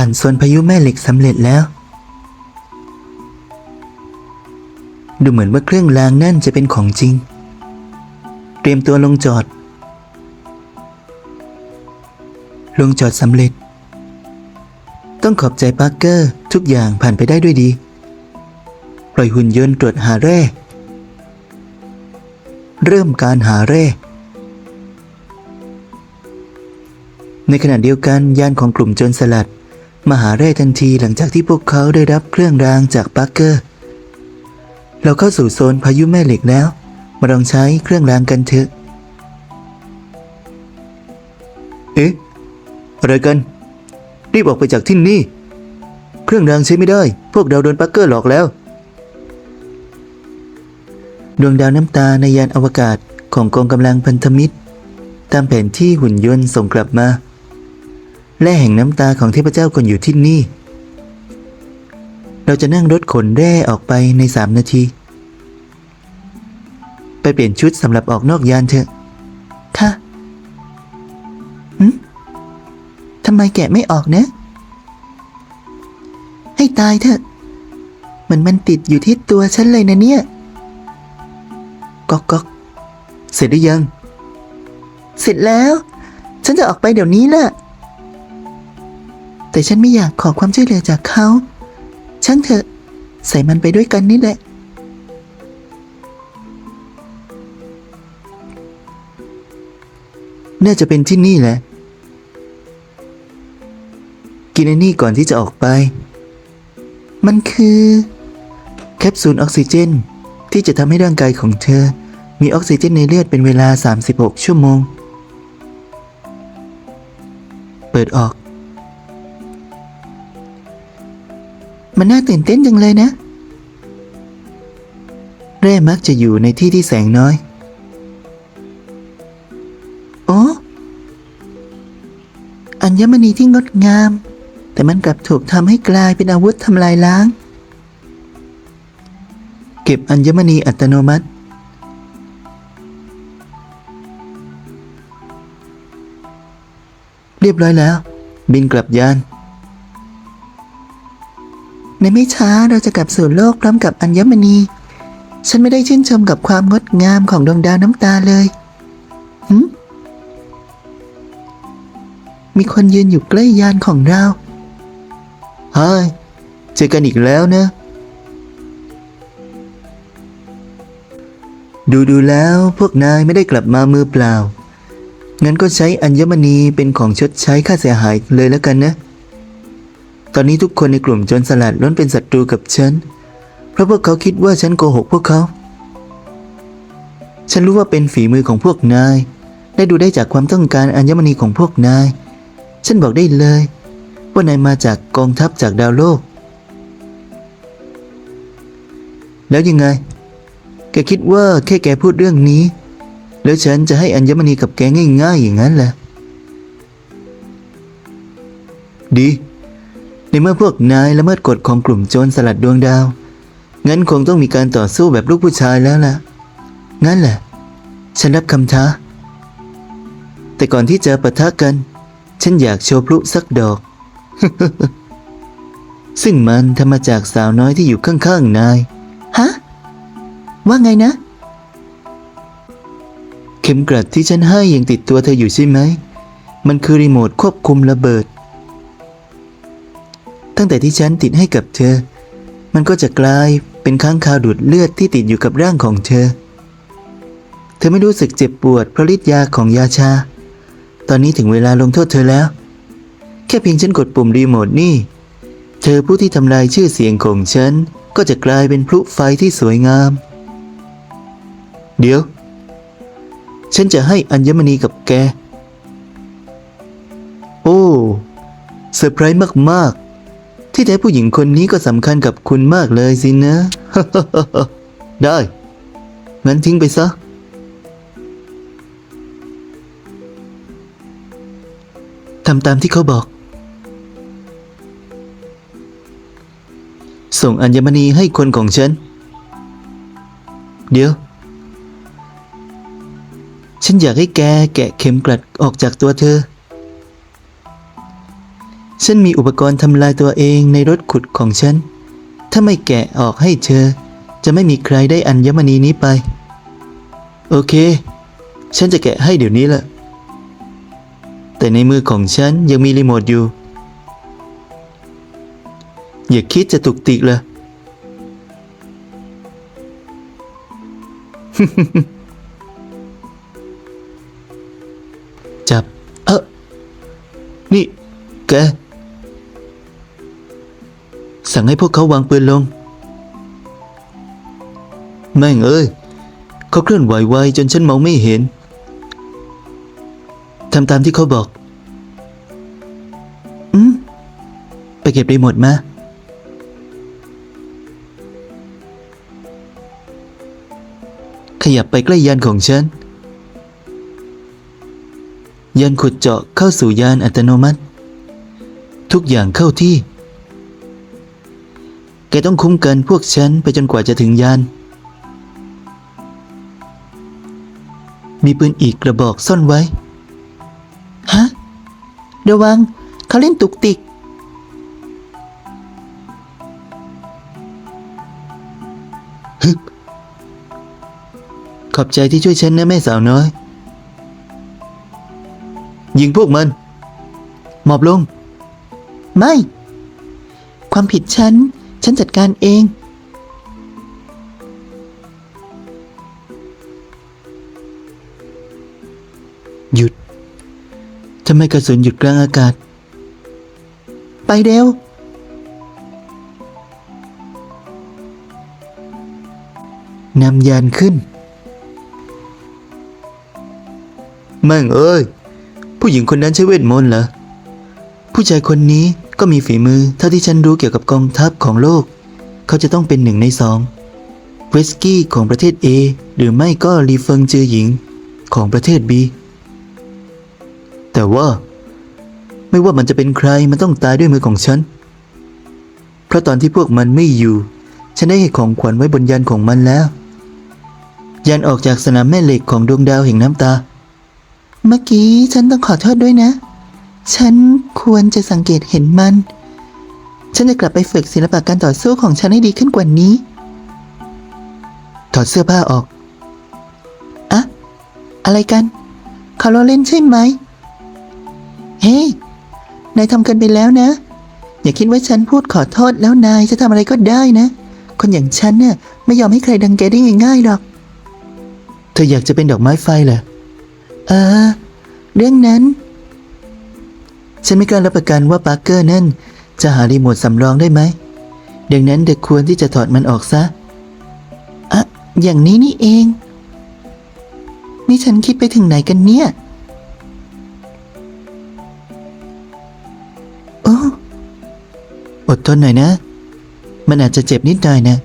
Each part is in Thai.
ผ่านโซนพายุแม่เหล็กสำเร็จแล้ว ดูเหมือนว่าเครื่องรางนั่นจะเป็นของจริง เตรียมตัวลงจอด ลงจอดสำเร็จ ต้องขอบใจปาร์เกอร์ทุกอย่างผ่านไปได้ด้วยดี ปล่อยหุ่นยนต์ตรวจหาแร่ เริ่มการหาแร่ในขณะเดียวกันยานของกลุ่มโจรสลัด มาหาแร่ทันทีหลังจากที่พวกเขาได้รับเครื่องรางจากปาร์เกอร์ เราเข้าสู่โซนพายุแม่เหล็กแล้ว มาลองใช้เครื่องรางกันเถอะ เอ๊ะ อะไรกัน รีบออกไปจากที่นี่ เครื่องรางใช้ไม่ได้ พวกเราโดนปักเกอร์หลอกแล้ว ดวงดาวน้ำตาในยานอวกาศของกองกำลังพันธมิตร ตามแผนที่หุ่นยนต์ส่งกลับมา และแห่งน้ำตาของเทพเจ้าคนอยู่ที่นี่ เราจะนั่งรถขนแร่ออกไปในสามนาที ไปเปลี่ยนชุดสำหรับออกนอกยานเถอะ ค่ะหืมทำไมแกะไม่ออกนะ ให้ตายเถอะ มันมันติดอยู่ที่ตัวฉันเลยนะเนี่ยก๊อกก๊อกเสร็จหรือยัง เสร็จแล้ว ฉันจะออกไปเดี๋ยวนี้แหละ แต่ฉันไม่อยากขอความช่วยเหลือจากเขา ช่างเถอะ ใส่มันไปด้วยกันนี่แหละ น่าจะเป็นที่นี่แหละ กินไอ้นี่ก่อนที่จะออกไป มันคือ แคปซูลออกซิเจน ที่จะทำให้ร่างกายของเธอ มีออกซิเจนในเลือดเป็นเวลา 36 ชั่วโมง เปิดออก มันน่าตื่นเต้นจังเลยนะแร่มักจะอยู่ในที่ที่แสงน้อย โอ้อัญมณีที่งดงาม แต่มันกลับถูกทำให้กลายเป็นอาวุธทำลายล้าง เก็บอัญมณีอัตโนมัติ เรียบร้อยแล้ว บินกลับยาน ในไม่ช้าเราจะกลับสู่โลกพร้อมกับอัญมณี ฉันไม่ได้ชื่นชมกับความงดงามของดวงดาวน้ำตาเลยหึมีคนยืนอยู่ใกล้ยานของเราเฮ้ยเจอกันอีกแล้วนะ ดูดูแล้วพวกนายไม่ได้กลับมามือเปล่า งั้นก็ใช้อัญมณีเป็นของชดใช้ค่าเสียหายเลยแล้วกันนะ ตอนนี้ทุกคนในกลุ่มโจรสลัดล้วนเป็นศัตรูกับฉัน เพราะพวกเขาคิดว่าฉันโกหกพวกเขา ฉันรู้ว่าเป็นฝีมือของพวกนาย ได้ดูได้จากความต้องการอัญมณีของพวกนาย ฉันบอกได้เลย ว่านายมาจากกองทัพจากดาวโลก แล้วยังไง แกคิดว่าแค่แกพูดเรื่องนี้ แล้วฉันจะให้อัญมณีกับแกง่ายๆอย่างนั้นแหละดี ในเมื่อพวกนายละเมิดกฎของกลุ่มโจรสลัดดวงดาว งั้นคงต้องมีการต่อสู้แบบลูกผู้ชายแล้วล่ะ งั้นแหละ ฉันรับคำท้า แต่ก่อนที่จะปะทะกัน ฉันอยากโชว์พลุสักดอก ซึ่งมันทำมาจากสาวน้อยที่อยู่ข้างๆนาย ฮะ ว่าไงนะ เข็มกลัดที่ฉันให้ยังติดตัวเธออยู่ใช่ไหม มันคือรีโมทควบคุมระเบิด ตั้งแต่ที่ฉันติดให้กับเธอ มันก็จะกลายเป็นค้างคาวดูดเลือดที่ติดอยู่กับร่างของเธอ เธอไม่รู้สึกเจ็บปวดเพราะฤทธิ์ยาของยาชา ตอนนี้ถึงเวลาลงโทษเธอแล้ว แค่เพียงฉันกดปุ่มรีโมทนี่ เธอผู้ที่ทำลายชื่อเสียงของฉัน ก็จะกลายเป็นพลุไฟที่สวยงาม เดี๋ยว ฉันจะให้อัญมณีกับแก โอ้เซอร์ไพรส์มากๆ ที่แท้ผู้หญิงคนนี้ก็สำคัญกับคุณมากเลยสินะ ได้ งั้นทิ้งไปซะ ทำตามที่เขาบอก ส่งอัญมณีให้คนของฉัน เดี๋ยว ฉันอยากให้แกแกะเข็มกลัดออกจากตัวเธอ ฉันมีอุปกรณ์ทำลายตัวเองในรถขุดของฉัน ถ้าไม่แกะออกให้เธอ จะไม่มีใครได้อัญมณีนี้ไป โอเค ฉันจะแกะให้เดี๋ยวนี้แหละ แต่ในมือของฉันยังมีรีโมทอยู่ อย่าคิดจะตุกติกเลยจับ เออนี่แก สั่งให้พวกเขาวางปืนลง แม่งเอ้ย เขาเคลื่อนไหวไวจนฉันมองไม่เห็น ทำตามที่เขาบอก อืม ไปเก็บรีโมทมาขยับไปใกล้ยานของฉัน ยานขุดเจาะเข้าสู่ยานอัตโนมัติ ทุกอย่างเข้าที่ แกต้องคุ้มกันพวกฉันไปจนกว่าจะถึงยาน มีปืนอีกกระบอกซ่อนไว้ ฮะ ระวัง เขาเล่นตุกติก ฮึบ ขอบใจที่ช่วยฉันนะแม่สาวน้อย ยิงพวกมัน หมอบลง ไม่ ความผิดฉัน ฉันจัดการเอง หยุด ทำไมกระสุนหยุดกลางอากาศ ไปเร็วนำยานขึ้น แม่งเอ้ย ผู้หญิงคนนั้นใช้เวทมนต์เหรอ ผู้ชายคนนี้ ก็มีฝีมือเท่าที่ฉันรู้เกี่ยวกับกองทัพของโลก เขาจะต้องเป็นหนึ่งในสองเวสกี้ของประเทศ A หรือไม่ก็รีเฟิงจือหญิงของประเทศ B แต่ว่า ไม่ว่ามันจะเป็นใครมันต้องตายด้วยมือของฉัน เพราะตอนที่พวกมันไม่อยู่ ฉันได้ให้ของขวัญไว้บนยานของมันแล้ว ยานออกจากสนามแม่เหล็กของดวงดาวแห่งน้ำตา เมื่อกี้ฉันต้องขอโทษด้วยนะ ฉันควรจะสังเกตเห็นมัน ฉันจะกลับไปฝึกศิลปะการต่อสู้ของฉันให้ดีขึ้นกว่านี้ ถอดเสื้อผ้าออก อะอะไรกันเขาล้อเล่นใช่ไหม เฮ้ยนายทำเกินไปแล้วนะ อย่าคิดว่าฉันพูดขอโทษแล้วนายจะทำอะไรก็ได้นะ คนอย่างฉันเนี่ยไม่ยอมให้ใครดังแกได้ง่ายๆหรอก เธออยากจะเป็นดอกไม้ไฟเหรอ เออ เรื่องนั้น ฉันไม่กล้ารับประกันว่าปาร์เกอร์นั่นจะหารีโมทสำรองได้ไหม ดังนั้นเด็กควรที่จะถอดมันออกซะ อะ อย่างนี้นี่เอง นี่ฉันคิดไปถึงไหนกันเนี่ย โอ้ อดทนหน่อยนะ มันอาจจะเจ็บนิดหน่อยนะ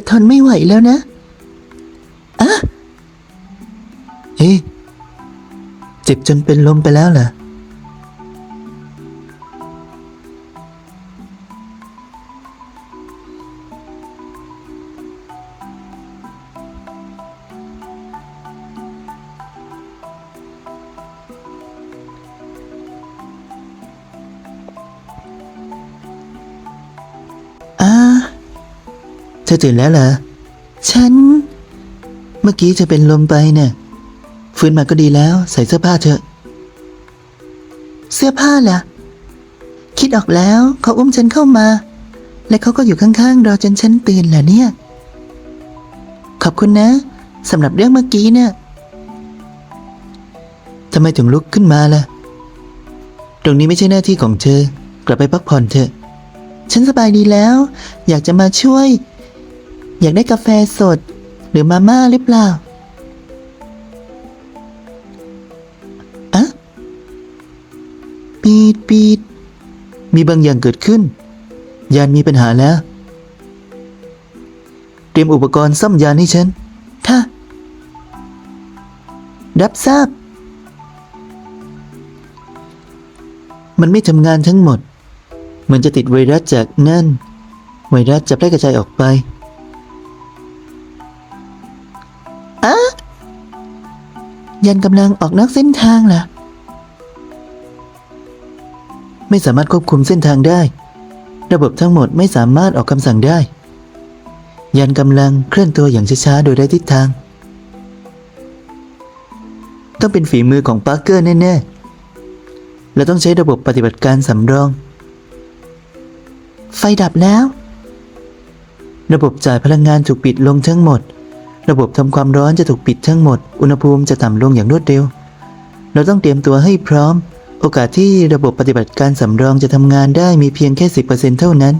จะทนไม่ไหวแล้วนะอะเฮ้เจ็บจนเป็นลมไปแล้วเหรอ เธอตื่นแล้วเหรอ ฉัน เมื่อกี้จะเป็นลมไปเนี่ยฟื้นมาก็ดีแล้ว ใส่เสื้อผ้าเถอะ เสื้อผ้าล่ะ คิดออกแล้วเขาอุ้มฉันเข้ามา และเขาก็อยู่ข้างๆรอจนฉันตื่นแหละเนี่ย ขอบคุณนะสำหรับเรื่องเมื่อกี้เนี่ยทำไมถึงลุกขึ้นมาล่ะ ตรงนี้ไม่ใช่หน้าที่ของเธอ กลับไปพักผ่อนเถอะ ฉันสบายดีแล้ว อยากจะมาช่วย อยากได้กาแฟสด หรือมาม่าหรือเปล่าอะปีดปีด มีบางอย่างเกิดขึ้น ยานมีปัญหาแล้ว เตรียมอุปกรณ์ซ่อมยานให้ฉัน ค่ะรับทราบ มันไม่ทำงานทั้งหมด มันจะติดไวรัสจากนั่น ไวรัสจะแพร่กระจายออกไป อะยันกำลังออกนอกเส้นทางเหรอไม่สามารถควบคุมเส้นทางได้ ระบบทั้งหมดไม่สามารถออกคำสั่งได้ ยันกำลังเคลื่อนตัวอย่างช้าๆ โดยได้ทิศทาง ต้องเป็นฝีมือของปาร์เกอร์แน่ๆและต้องใช้ระบบปฏิบัติการสำรอง ไฟดับแล้ว ระบบจ่ายพลังงานถูกปิดลงทั้งหมด ระบบทำความร้อนจะถูกปิดทั้งหมด อุณหภูมิจะต่ำลงอย่างรวดเร็ว เราต้องเตรียมตัวให้พร้อม โอกาสที่ระบบปฏิบัติการสำรองจะทำงานได้มีเพียงแค่ 10%เท่านั้น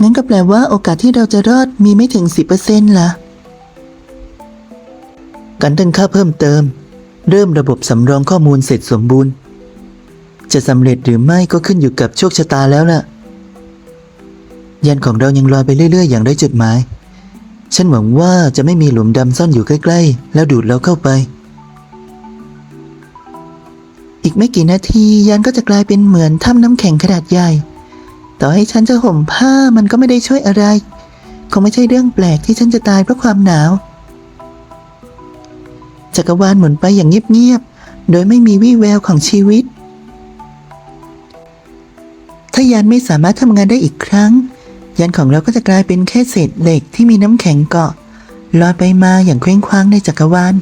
งั้นก็แปลว่าโอกาสที่เราจะรอดมีไม่ถึง 10%ล่ะ การตั้งค่าเพิ่มเติม เริ่มระบบสำรองข้อมูลเสร็จสมบูรณ์ จะสำเร็จหรือไม่ก็ขึ้นอยู่กับโชคชะตาแล้วล่ะ ยันของเรายังลอยไปเรื่อย ๆ อย่างไร้จุดหมาย ฉันหวังว่าจะไม่มีหลุมดำซ่อนอยู่ใกล้ ๆ แล้วดูดเราเข้าไป อีกไม่กี่นาทียันก็จะกลายเป็นเหมือนถ้ำน้ำแข็งขนาดใหญ่ ต่อให้ฉันจะห่มผ้ามันก็ไม่ได้ช่วยอะไร คงไม่ใช่เรื่องแปลกที่ฉันจะตายเพราะความหนาว จักรวาลหมุนไปอย่างเงียบ ๆ โดยไม่มีวี่แววของชีวิตถ้ายานไม่สามารถทำงานได้อีกครั้ง ยานของเราก็จะกลายเป็นแค่เศษเหล็กที่มีน้ำแข็งเกาะลอยไปมาอย่างเคว้งคว้างในจักรวาล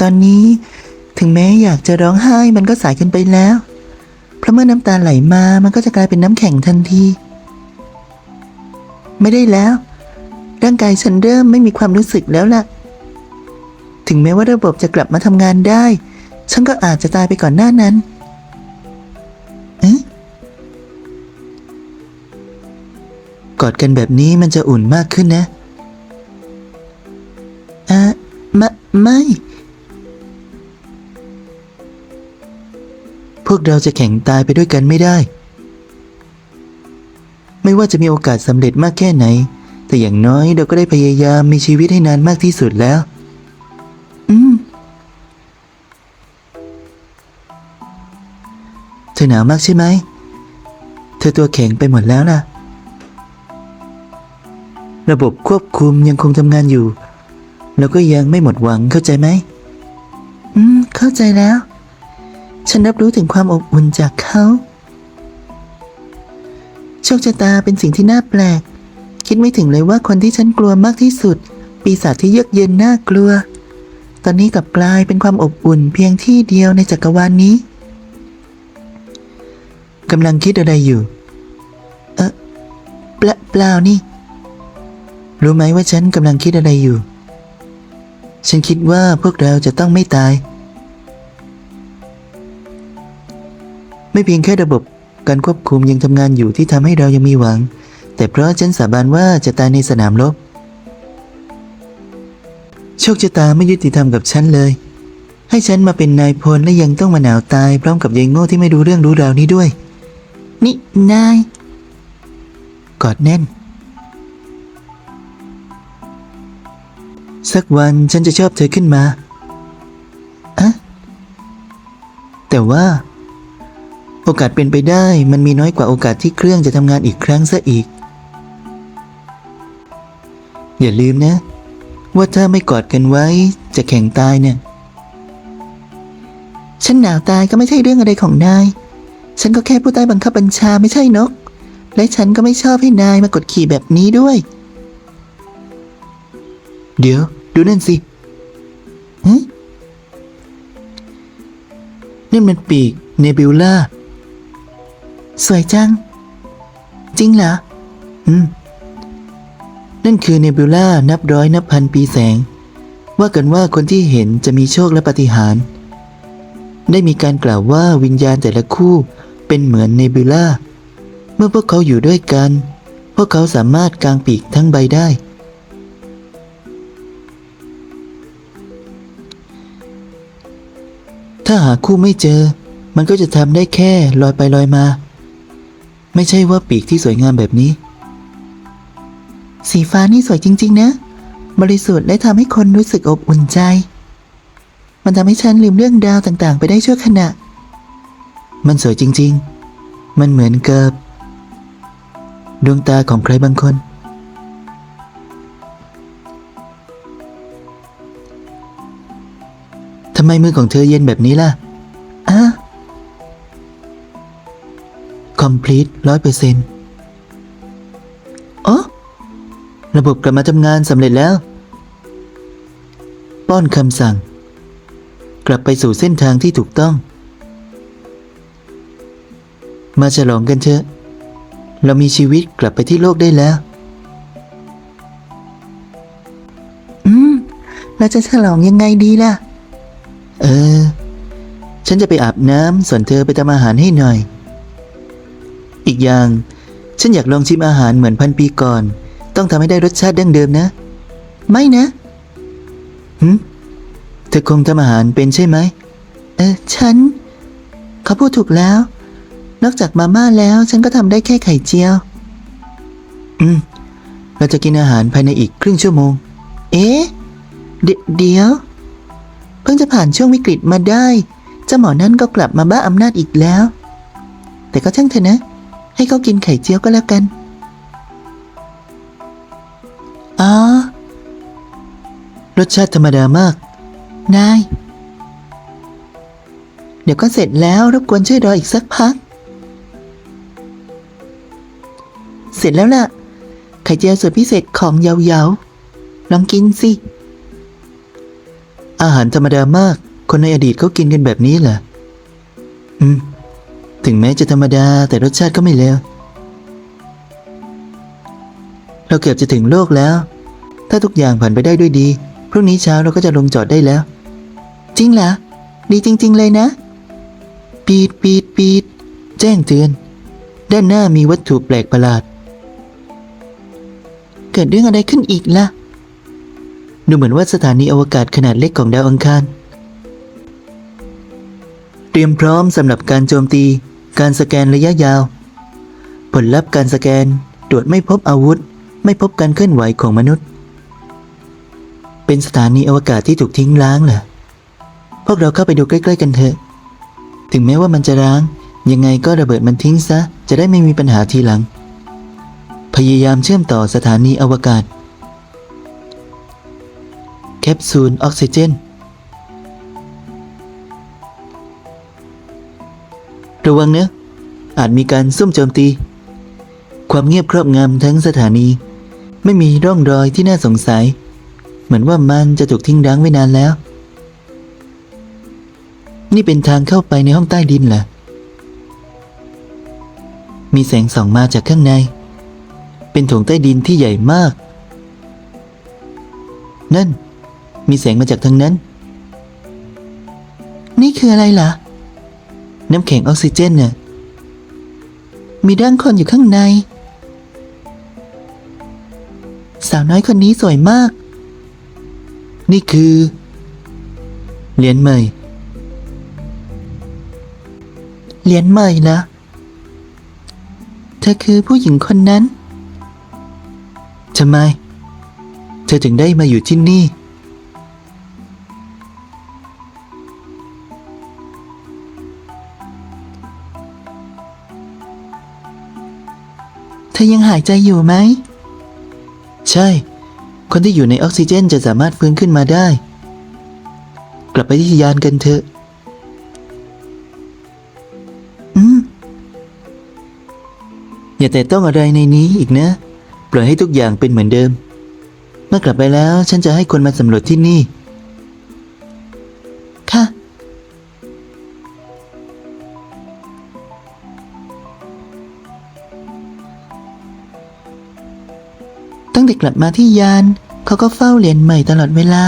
ตอนนี้ถึงแม้อยากจะร้องไห้มันก็สายเกินไปแล้ว เพราะเมื่อน้ำตาไหลมามันก็จะกลายเป็นน้ำแข็งทันที ไม่ได้แล้ว ร่างกายฉันเริ่มไม่มีความรู้สึกแล้วล่ะ ถึงแม้ว่าระบบจะกลับมาทำงานได้ ฉันก็อาจจะตายไปก่อนหน้านั้นเอ๊ะ อดกันแบบนี้มันจะอุ่นมากขึ้นนะอะม่ไม่ พวกเราจะแข่งตายไปด้วยกันไม่ได้ ไม่ว่าจะมีโอกาสสำเร็จมากแค่ไหน แต่อย่างน้อยเราก็ได้พยายามมีชีวิตให้นานมากที่สุดแล้ว อืมเธอหนาวมากใช่ไหม เธอตัวแข็งไปหมดแล้วล่ะ ระบบควบคุมยังคงทำงานอยู่แล้วก็ยังไม่หมดหวังเข้าใจไหม อืม เข้าใจแล้ว ฉันรับรู้ถึงความอบอุ่นจากเขา โชคชะตาเป็นสิ่งที่น่าแปลก คิดไม่ถึงเลยว่าคนที่ฉันกลัวมากที่สุด ปีศาจที่เยือกเย็นน่ากลัว ตอนนี้กลับกลายเป็นความอบอุ่นเพียงที่เดียวในจักรวาลนนี้กำลังคิดอะไรอยู่ เออเปล่าเปล่านี่ รู้ไหมว่าฉันกำลังคิดอะไรอยู่ ฉันคิดว่าพวกเราจะต้องไม่ตาย ไม่เพียงแค่ระบบการควบคุมยังทำงานอยู่ที่ทำให้เรายังมีหวัง แต่เพราะฉันสาบานว่าจะตายในสนามรบโชคชะตาไม่ยุติธรรมกับฉันเลย ให้ฉันมาเป็นนายพลและยังต้องมาหนาวตายพร้อมกับยายโง่ที่ไม่รู้เรื่องรู้ราวนี้ด้วย นี่นาย กอดแน่น สักวันฉันจะชอบเธอขึ้นมาอะแต่ว่า โอกาสเป็นไปได้มันมีน้อยกว่าโอกาสที่เครื่องจะทำงานอีกครั้งซะอีก อย่าลืมนะ ว่าถ้าไม่กอดกันไว้จะแข่งตายเนี่ย ฉันหนาวตายก็ไม่ใช่เรื่องอะไรของนาย ฉันก็แค่ผู้ใต้บังคับบัญชาไม่ใช่นก และฉันก็ไม่ชอบให้นายมากดขี่แบบนี้ด้วย เดี๋ยว ดูนั่นสิฮะนี่มันปีกเนบิวล่า สวยจัง จริงเหรอ อืม นั่นคือเนบิวล่านับร้อยนับพันปีแสง ว่ากันว่าคนที่เห็นจะมีโชคและปาฏิหารย์ได้มีการกล่าวว่าวิญญาณแต่ละคู่เป็นเหมือนเนบิวล่า เมื่อพวกเขาอยู่ด้วยกัน พวกเขาสามารถกางปีกทั้งใบได้ ถ้าหาคู่ไม่เจอ มันก็จะทำได้แค่ลอยไปลอยมา ไม่ใช่ว่าปีกที่สวยงามแบบนี้ สีฟ้านี่สวยจริง ๆ นะ บริสุทธิ์และทำให้คนรู้สึกอบอุ่นใจ มันทำให้ฉันลืมเรื่องดาวต่างๆ ไปได้ชั่วขณะ มันสวยจริง ๆ มันเหมือนกับ ดวงตาของใครบางคน ไมมือของเธอเย็นแบบนี้ล่ะอะ complete ร้อยเปอร์เซ็นต์อ๋อระบบกลับมาทำงานสำเร็จแล้ว ป้อนคำสั่ง กลับไปสู่เส้นทางที่ถูกต้อง มาฉลองกันเถอะ เรามีชีวิตกลับไปที่โลกได้แล้ว อืม เราจะฉลองยังไงดีล่ะ เออ ฉันจะไปอาบน้ำส่วนเธอไปทำอาหารให้หน่อย อีกอย่าง ฉันอยากลองชิมอาหารเหมือนพันปีก่อน ต้องทำให้ได้รสชาติดั้งเดิมนะ ไม่นะหืมเธอคงทำอาหารเป็นใช่ไหม เออ ฉัน เขาพูดถูกแล้ว นอกจากมาม่าแล้วฉันก็ทำได้แค่ไข่เจียว อืม เราจะกินอาหารภายในอีกครึ่งชั่วโมง เอ๊ะ เดเดี๋ยว พิ่งจะผ่านช่วงวิกฤตมาได้ เจ้าหมอนั่นก็กลับมาบ้าอำนาจอีกแล้ว แต่ก็ช่างเถอะนะ ให้เขากินไข่เจียวก็แล้วกัน อ๋อ รสชาติธรรมดามาก นาย เดี๋ยวก็เสร็จแล้วรบกวนช่วยรออีกสักพัก เสร็จแล้วล่ะ ไข่เจียวสูตรพิเศษของเยาเยาลองกินสิ อาหารธรรมดามาก คนในอดีตเขากินกันแบบนี้เหรอ อืม ถึงแม้จะธรรมดาแต่รสชาติก็ไม่เลว เราเกือบจะถึงโลกแล้ว ถ้าทุกอย่างผ่านไปได้ด้วยดี พรุ่งนี้เช้าเราก็จะลงจอดได้แล้ว จริงเหรอ ดีจริง ๆ เลยนะ ปีดปีดปีด แจ้งเตือน ด้านหน้ามีวัตถุแปลกประหลาด เกิดเรื่องอะไรขึ้นอีกล่ะ ดูเหมือนว่าสถานีอวกาศขนาดเล็กของดาวอังคาร เตรียมพร้อมสำหรับการโจมตี การสแกนระยะยาว ผลลัพธ์การสแกนตรวจไม่พบอาวุธ ไม่พบการเคลื่อนไหวของมนุษย์ เป็นสถานีอวกาศที่ถูกทิ้งร้างเหรอพวกเราเข้าไปดูใกล้ ๆ กันเถอะ ถึงแม้ว่ามันจะร้าง ยังไงก็ระเบิดมันทิ้งซะ จะได้ไม่มีปัญหาทีหลัง พยายามเชื่อมต่อสถานีอวกาศ ปซูลออกซิเจน ระวังนะอาจมีการซุ่มโจมตี ความเงียบครอบงำทั้งสถานี ไม่มีร่องรอยที่น่าสงสัย เหมือนว่ามันจะถูกทิ้งร้างไว้นานแล้ว นี่เป็นทางเข้าไปในห้องใต้ดินเหรอมีแสงส่องมาจากข้างใน เป็นถงใต้ดินที่ใหญ่มาก นั่น มีแสงมาจากทางนั้น นี่คืออะไรล่ะ น้ำแข็งออกซิเจนเนี่ยมีร่างคนอยู่ข้างใน สาวน้อยคนนี้สวยมาก นี่คือเหรียญใหม่เหรียญใหม่เหรอเธอคือผู้หญิงคนนั้นทำไม เธอถึงได้มาอยู่ที่นี่ เธอยังหายใจอยู่ไหม ใช่ คนที่อยู่ในออกซิเจนจะสามารถฟื้นขึ้นมาได้ กลับไปที่ยานกันเถอะ อืม อย่าแต่ต้องอะไรในนี้อีกนะ ปล่อยให้ทุกอย่างเป็นเหมือนเดิม เมื่อกลับไปแล้วฉันจะให้คนมาสำรวจที่นี่ ลับมาที่ยาน เขาก็เฝ้าเหรียญใหม่ตลอดเวลา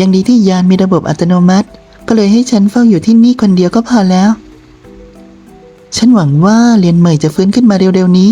ยังดีที่ยานมีระบบอัตโนมัติ ก็เลยให้ฉันเฝ้าอยู่ที่นี่คนเดียวก็พอแล้ว ฉันหวังว่าเหรียญใหม่จะฟื้นขึ้นมาเร็วๆนี้